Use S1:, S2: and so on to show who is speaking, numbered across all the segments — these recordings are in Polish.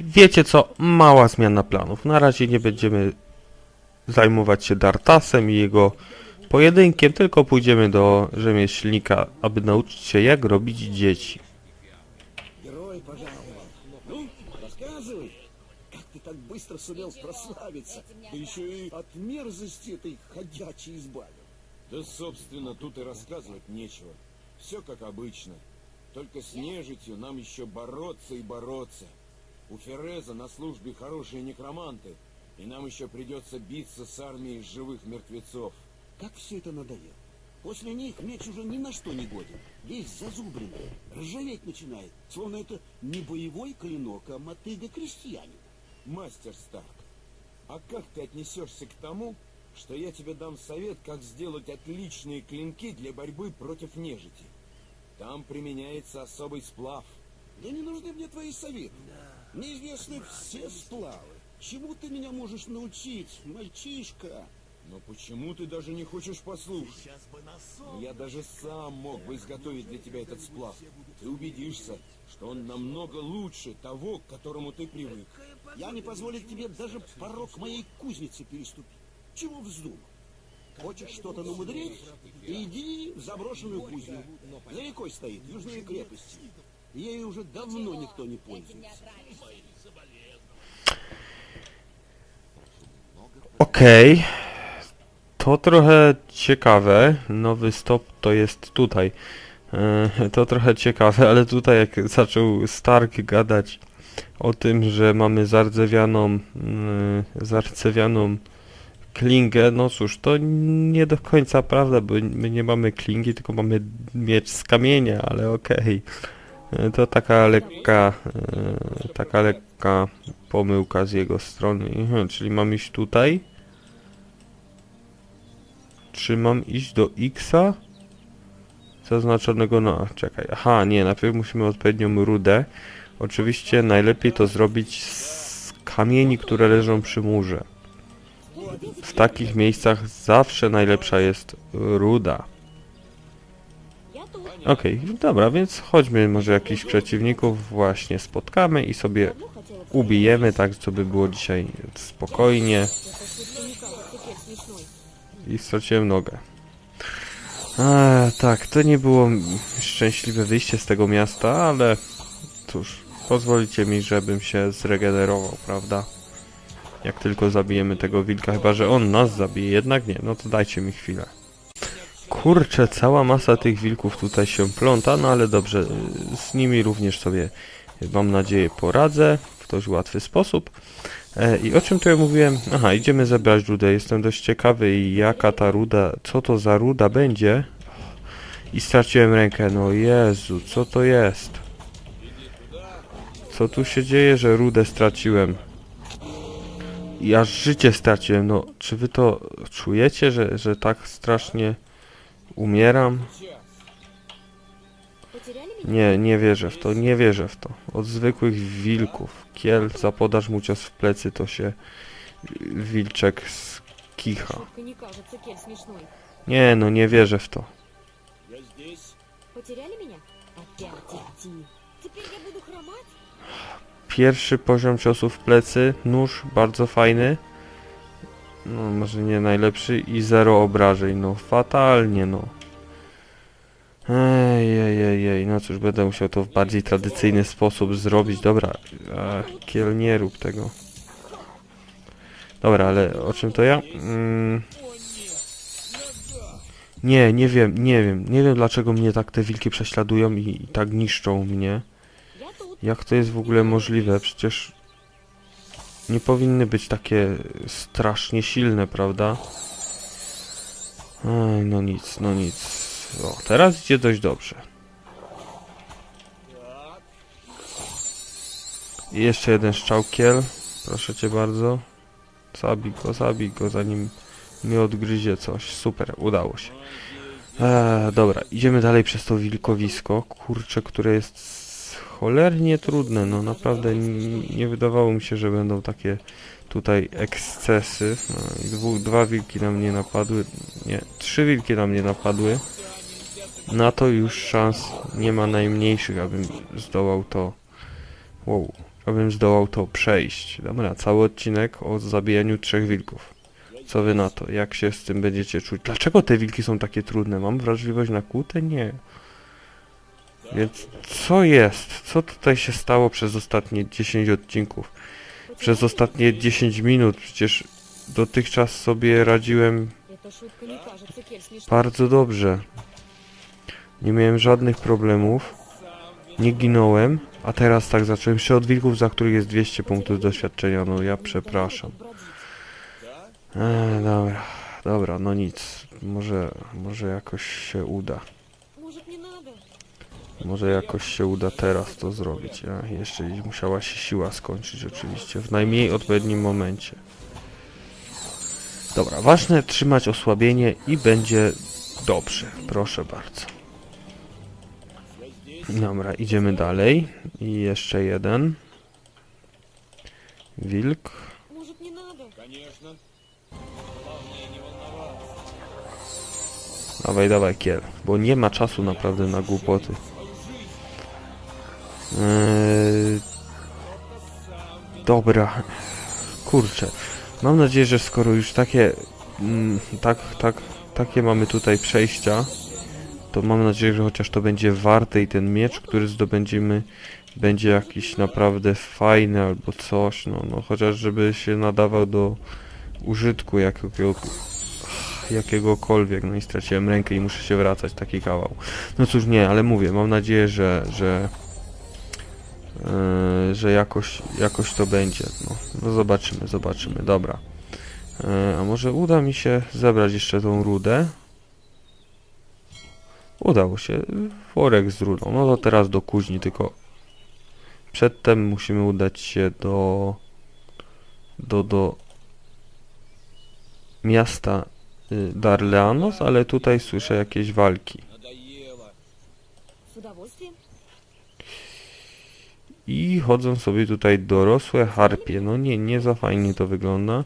S1: wiecie co, mała zmiana planów. Na razie nie będziemy zajmować się Dartasem i jego pojedynkiem, tylko pójdziemy do rzemieślnika, aby nauczyć się jak robić dzieci.
S2: Герой пожаловал. Ну, рассказывай, как ты так быстро сумел прославиться, да еще и от мерзости этой ходячей избавил.
S3: Да, собственно, тут и рассказывать нечего. Все как обычно. Только с нежитью нам еще бороться и бороться. У Фереза на службе хорошие некроманты, и нам еще придется биться с армией живых мертвецов.
S2: Как все это надоело. После них меч уже ни на что не годен. Весь зазубренный, ржаветь начинает, словно это не боевой клинок, а мотыга крестьянин.
S3: Мастер Старк, а как ты отнесешься к тому, что я тебе дам совет, как сделать отличные клинки для борьбы против нежити? Там применяется особый сплав.
S2: Да не нужны мне твои советы. Мне известны все сплавы. Чему ты меня можешь научить, мальчишка?
S3: Но почему ты даже не хочешь послушать? Я даже сам мог бы изготовить для тебя этот сплав. Ты убедишься, что он намного лучше того, к которому ты привык.
S2: Я не позволю тебе даже порог моей кузницы переступить. Чего вздумал? Хочешь что-то намудрить? Иди в заброшенную кузню. За рекой стоит, южнее крепости. Ею уже давно никто не пользуется.
S1: Okej. To trochę ciekawe. Nowy stop to jest tutaj. E, To trochę ciekawe, ale tutaj jak zaczął Stark gadać o tym, że mamy zardzewianą, mm, zardzewianą klingę, no cóż, to nie do końca prawda, bo my nie mamy klingi, tylko mamy miecz z kamienia, ale okej. E, To taka lekka, e, taka lekka pomyłka z jego strony. Czyli mam iść tutaj? Czy mam iść do Xa? Zaznaczonego na... Czekaj, aha, nie, najpierw musimy odpowiednią rudę. Oczywiście najlepiej to zrobić z kamieni, które leżą przy murze. W takich miejscach zawsze najlepsza jest ruda. Okej, dobra, więc chodźmy, może jakichś przeciwników właśnie spotkamy i sobie ubijemy, tak żeby było dzisiaj spokojnie. I straciłem nogę. A, tak, to nie było szczęśliwe wyjście z tego miasta, ale cóż, pozwolicie mi, żebym się zregenerował, prawda? Jak tylko zabijemy tego wilka, chyba że on nas zabije, jednak nie, no to dajcie mi chwilę. Kurczę, cała masa tych wilków tutaj się pląta, no ale dobrze, z nimi również sobie, y, mam nadzieję, poradzę w dość łatwy sposób. E, I o czym tu ja mówiłem? Aha, idziemy zebrać rudę. Jestem dość ciekawy, jaka ta ruda, co to za ruda będzie. I straciłem rękę. No Jezu, co to jest? Co tu się dzieje, że rudę straciłem? Aż życie straciłem. No, czy wy to czujecie, że, że tak strasznie Umieram? Nie, nie wierzę w to, nie wierzę w to. Od zwykłych wilków. Kielca, podasz mu cios w plecy, to się wilczek skicha. Nie, no nie wierzę w to. Pierwszy poziom ciosów w plecy, nóż bardzo fajny. No, może nie najlepszy i zero obrażeń, no fatalnie, no. Ej, ej, ej, ej, no cóż, będę musiał to w bardziej tradycyjny sposób zrobić. Dobra, Ach, kiel nie rób tego. Dobra, ale o czym to ja? Mm. Nie, nie wiem, nie wiem. Nie wiem dlaczego mnie tak te wilki prześladują i, i tak niszczą mnie. Jak to jest w ogóle możliwe? Przecież nie powinny być takie strasznie silne, prawda? Ej, no nic, no nic. O, teraz idzie dość dobrze. I jeszcze jeden strzałkiel. Proszę cię bardzo. Zabij go, zabij go, zanim mnie odgryzie coś. Super, udało się. Eee, dobra, idziemy dalej przez to wilkowisko. Kurczę, które jest cholernie trudne. No naprawdę nie wydawało mi się, że będą takie tutaj ekscesy. No, dwa wilki na mnie napadły. Nie, trzy wilki na mnie napadły. Na to już szans nie ma najmniejszych, abym zdołał to. Wow, abym zdołał to przejść. Dobra, cały odcinek o zabijaniu trzech wilków. Co wy na to? Jak się z tym będziecie czuć? Dlaczego te wilki są takie trudne? Mam wrażliwość na kłutę? Nie. Więc co jest? Co tutaj się stało przez ostatnie 10 odcinków? Przez ostatnie 10 minut? Przecież dotychczas sobie radziłem bardzo dobrze. Nie miałem żadnych problemów. Nie ginąłem, a teraz tak zacząłem się od wilków, za których jest 200 punktów doświadczenia. No ja przepraszam. Eee, dobra, dobra, no nic. Może, może jakoś się uda. Może jakoś się uda teraz to zrobić. A jeszcze musiała się siła skończyć oczywiście. W najmniej odpowiednim momencie. Dobra, ważne trzymać osłabienie i będzie dobrze. Proszę bardzo. Dobra, idziemy dalej. I jeszcze jeden. Wilk. Dawaj, dawaj, kiel. Bo nie ma czasu naprawdę na głupoty. Eee... Dobra. Kurczę. Mam nadzieję, że skoro już takie... Mm, tak, tak, takie mamy tutaj przejścia, to mam nadzieję, że chociaż to będzie warte i ten miecz, który zdobędziemy, będzie jakiś naprawdę fajny albo coś, no, no chociaż żeby się nadawał do użytku jakiego, jakiegokolwiek, no i straciłem rękę i muszę się wracać, taki kawał. No cóż, nie, ale mówię, mam nadzieję, że, że, Yy, że jakoś, jakoś to będzie. No, no zobaczymy, zobaczymy. Dobra. Yy, a może uda mi się zebrać jeszcze tą rudę? Udało się. Worek z rudą. No to teraz do kuźni, tylko przedtem musimy udać się do do, do miasta y, Darleanos, ale tutaj słyszę jakieś walki. I chodzą sobie tutaj dorosłe harpie. No nie, nie za fajnie to wygląda.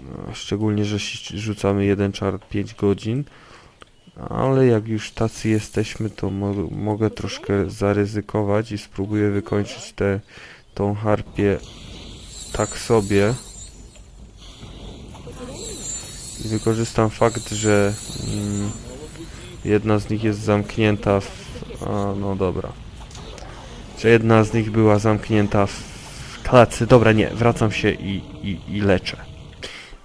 S1: No, szczególnie, że rzucamy jeden czar 5 godzin. Ale jak już tacy jesteśmy, to mo mogę troszkę zaryzykować i spróbuję wykończyć tę tą harpię tak sobie. I wykorzystam fakt, że mm, jedna z nich jest zamknięta w... A, no dobra. Że jedna z nich była zamknięta w klatce. Dobra, nie, wracam się i, i, i leczę.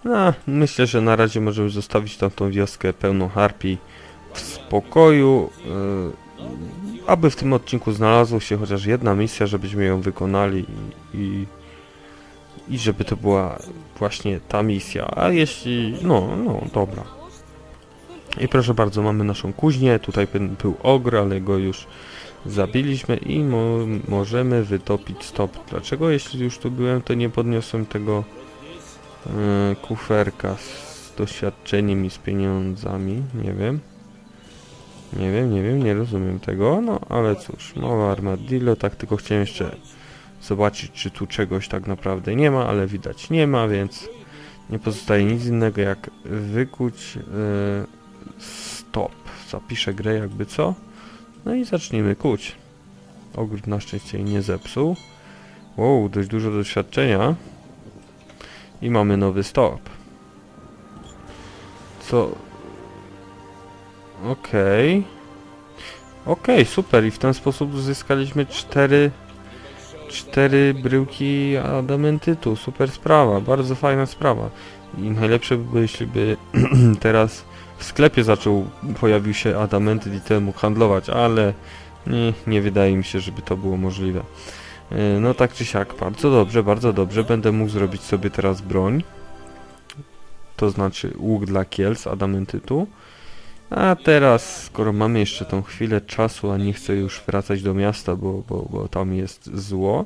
S1: No, myślę, że na razie możemy zostawić tam tą wioskę pełną harpii w spokoju. Yy, aby w tym odcinku znalazła się chociaż jedna misja, żebyśmy ją wykonali i, i, i żeby to była właśnie ta misja. A jeśli... no, no, dobra. I proszę bardzo, mamy naszą kuźnię. Tutaj by- był ogr, ale go już zabiliśmy i mo możemy wytopić stop. Dlaczego jeśli już tu byłem, to nie podniosłem tego e, kuferka z doświadczeniem i z pieniądzami? Nie wiem. Nie wiem, nie wiem, nie rozumiem tego, no ale cóż, mała armadillo, tak tylko chciałem jeszcze zobaczyć, czy tu czegoś tak naprawdę nie ma, ale widać nie ma, więc nie pozostaje nic innego jak wykuć e, stop. Zapiszę grę jakby co. No i zacznijmy kuć. Ogród na szczęście jej nie zepsuł. Wow, dość dużo doświadczenia. I mamy nowy stop. Co? Okej. Okej, super. I w ten sposób uzyskaliśmy cztery... Cztery bryłki adamentytu. Super sprawa. Bardzo fajna sprawa. I najlepsze by było, jeśli by teraz w sklepie zaczął, pojawił się adamentyt i mógł handlować, ale nie, nie wydaje mi się, żeby to było możliwe. E, No tak czy siak, bardzo dobrze, bardzo dobrze. Będę mógł zrobić sobie teraz broń. To znaczy łuk dla kiel z adamentytu. A teraz, skoro mamy jeszcze tą chwilę czasu, a nie chcę już wracać do miasta, bo, bo, bo tam jest zło.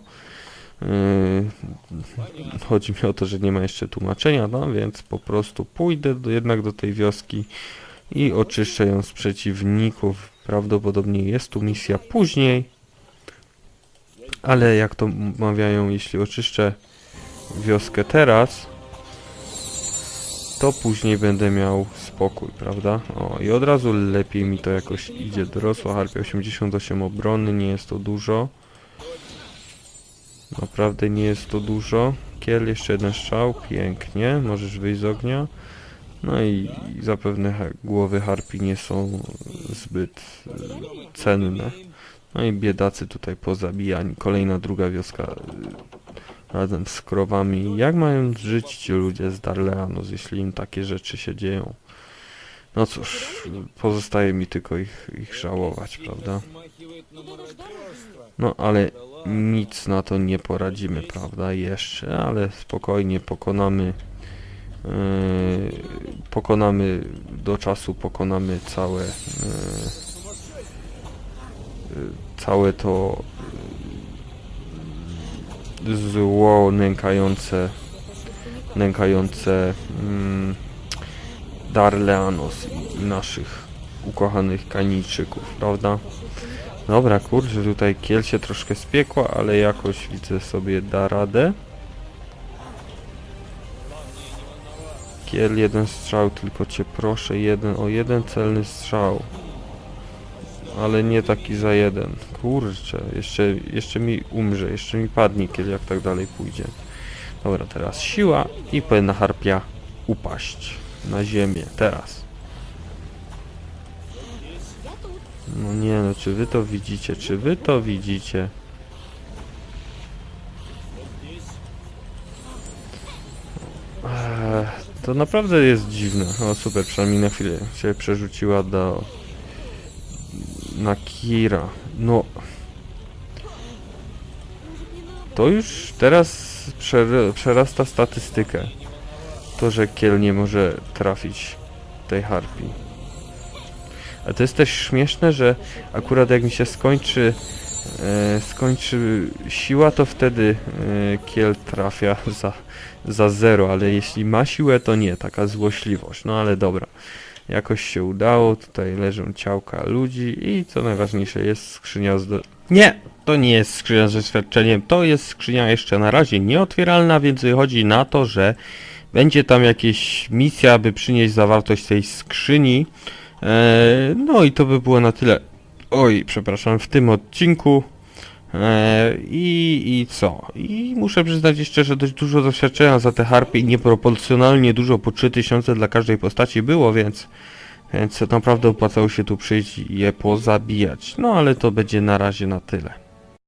S1: Yy, chodzi mi o to, że nie ma jeszcze tłumaczenia, no więc po prostu pójdę do, jednak do tej wioski i oczyszczę ją z przeciwników. Prawdopodobnie jest tu misja później, ale jak to mawiają, jeśli oczyszczę wioskę teraz, to później będę miał spokój, prawda? O, i od razu lepiej mi to jakoś idzie. Dorosła harpia 88 obrony, nie jest to dużo. Naprawdę nie jest to dużo. Kiel, jeszcze jeden strzał, pięknie, możesz wyjść z ognia. No i, zapewne głowy harpi nie są zbyt e, cenne. No i biedacy tutaj pozabijani. Kolejna druga wioska e, razem z krowami. Jak mają żyć ci ludzie z Darleanos, jeśli im takie rzeczy się dzieją? No cóż, pozostaje mi tylko ich, ich żałować, prawda? No ale nic na to nie poradzimy, prawda? Jeszcze, ale spokojnie pokonamy. Yy, pokonamy do czasu, pokonamy całe. Yy, całe to zło nękające nękające mm, Darleanos i, i naszych ukochanych kanijczyków, prawda? Dobra, kurczę, tutaj kiel się troszkę spiekła, ale jakoś widzę sobie da radę. Kiel, jeden strzał, tylko cię proszę, jeden, o jeden celny strzał. Ale nie taki za jeden. Kurczę, jeszcze, jeszcze mi umrze, jeszcze mi padnie kiel, jak tak dalej pójdzie. Dobra, teraz siła i powinna harpia upaść na ziemię, teraz. No nie no, czy wy to widzicie? Czy wy to widzicie? To naprawdę jest dziwne. O super, przynajmniej na chwilę się przerzuciła do... Na Kira. No... To już teraz przerasta statystykę. To, że Kiel nie może trafić tej harpii. A to jest też śmieszne, że akurat jak mi się skończy e, skończy siła, to wtedy e, Kiel trafia za, za zero, ale jeśli ma siłę, to nie, taka złośliwość. No ale dobra, jakoś się udało, tutaj leżą ciałka ludzi i co najważniejsze jest skrzynia z... Do... Nie! To nie jest skrzynia z doświadczeniem, to jest skrzynia jeszcze na razie nieotwieralna, więc wychodzi na to, że będzie tam jakieś misja, aby przynieść zawartość tej skrzyni. Eee, no i to by było na tyle. Oj, przepraszam, w tym odcinku. Eee, i, I co? I muszę przyznać jeszcze, że dość dużo doświadczenia za te harpy i nieproporcjonalnie dużo, po 3000 dla każdej postaci było, więc, więc naprawdę opłacało się tu przyjść i je pozabijać. No ale to będzie na razie na tyle.